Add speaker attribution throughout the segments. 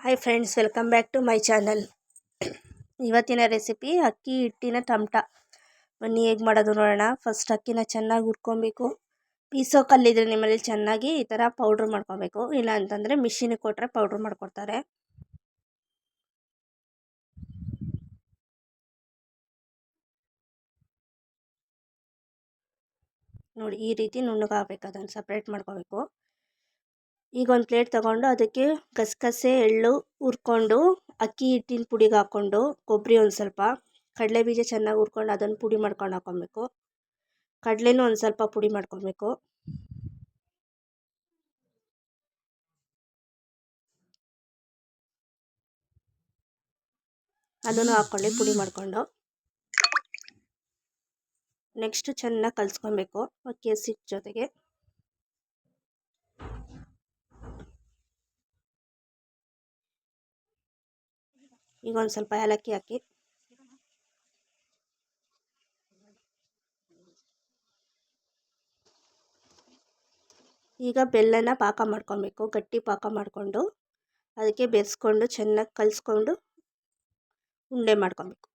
Speaker 1: Hi friends welcome back to my channel ಇವತ್ತಿನ recipe ಅಕ್ಕಿ ಹಿಟ್ಟಿನ ಟಮಟ. ಬನ್ನಿ ಹೇಗೆ ಮಾಡೋದು ನೋಡೋಣ. ಫಸ್ಟ್ ಅಕ್ಕಿನ ಚೆನ್ನಾಗಿ ಹುರ್ಕೊಬೇಕು. ಪೀಸೋ ಕಲ್ಲಿದ್ರೆ ನಿಮ್ಮಲ್ಲಿ ಚೆನ್ನಾಗಿ ಈ ಥರ ಪೌಡ್ರ್ ಮಾಡ್ಕೊಬೇಕು. ಇಲ್ಲ ಅಂತಂದರೆ ಮಿಷಿನಿಗೆ ಕೊಟ್ಟರೆ ಪೌಡ್ರ್ ಮಾಡ್ಕೊಡ್ತಾರೆ. ನೋಡಿ ಈ ರೀತಿ ನುಣ್ಣಗಾಗಬೇಕು. ಅದನ್ನು ಸಪ್ರೇಟ್ ಮಾಡ್ಕೋಬೇಕು. ಈಗ ಒಂದು ಪ್ಲೇಟ್ ತೊಗೊಂಡು ಅದಕ್ಕೆ ಗಸಗಸೆ, ಎಳ್ಳು ಹುರ್ಕೊಂಡು, ಅಕ್ಕಿ ಹಿಟ್ಟಿನ ಪುಡಿಗೆ ಹಾಕ್ಕೊಂಡು ಕೊಬ್ಬರಿ ಒಂದು ಸ್ವಲ್ಪ, ಕಡಲೆ ಬೀಜ ಚೆನ್ನಾಗಿ ಹುರ್ಕೊಂಡು ಅದನ್ನು ಪುಡಿ ಮಾಡ್ಕೊಂಡು ಹಾಕ್ಕೊಬೇಕು ಕಡಲೆನೂ ಒಂದು ಸ್ವಲ್ಪ ಪುಡಿ ಮಾಡ್ಕೊಬೇಕು. ಅದನ್ನು ಹಾಕ್ಕೊಳ್ಳಿ ಪುಡಿ ಮಾಡಿಕೊಂಡು. ನೆಕ್ಸ್ಟು ಚೆನ್ನಾಗಿ ಕಲಿಸ್ಕೊಬೇಕು. ಅಕ್ಕಿ ಹಸಿಟ್ಟು ಜೊತೆಗೆ. ಈಗ ಒಂದು ಸ್ವಲ್ಪ ಏಲಕ್ಕಿ ಹಾಕಿ. ಈಗ ಬೆಲ್ಲನ ಪಾಕ ಮಾಡ್ಕೊಬೇಕು, ಗಟ್ಟಿ ಪಾಕ ಮಾಡಿಕೊಂಡು. ಅದಕ್ಕೆ ಬೆರೆಸ್ಕೊಂಡು ಚೆನ್ನಾಗಿ ಕಲಿಸ್ಕೊಂಡು, ಉಂಡೆ ಮಾಡ್ಕೊಬೇಕು.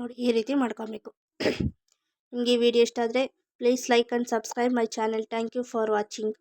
Speaker 1: ನೋಡಿ ಈ ರೀತಿ ಮಾಡ್ಕೊಬೇಕು. ನಿಮಗೆ ಈ ವಿಡಿಯೋ ಇಷ್ಟ ಆದರೆ please like and subscribe my channel thank you for watching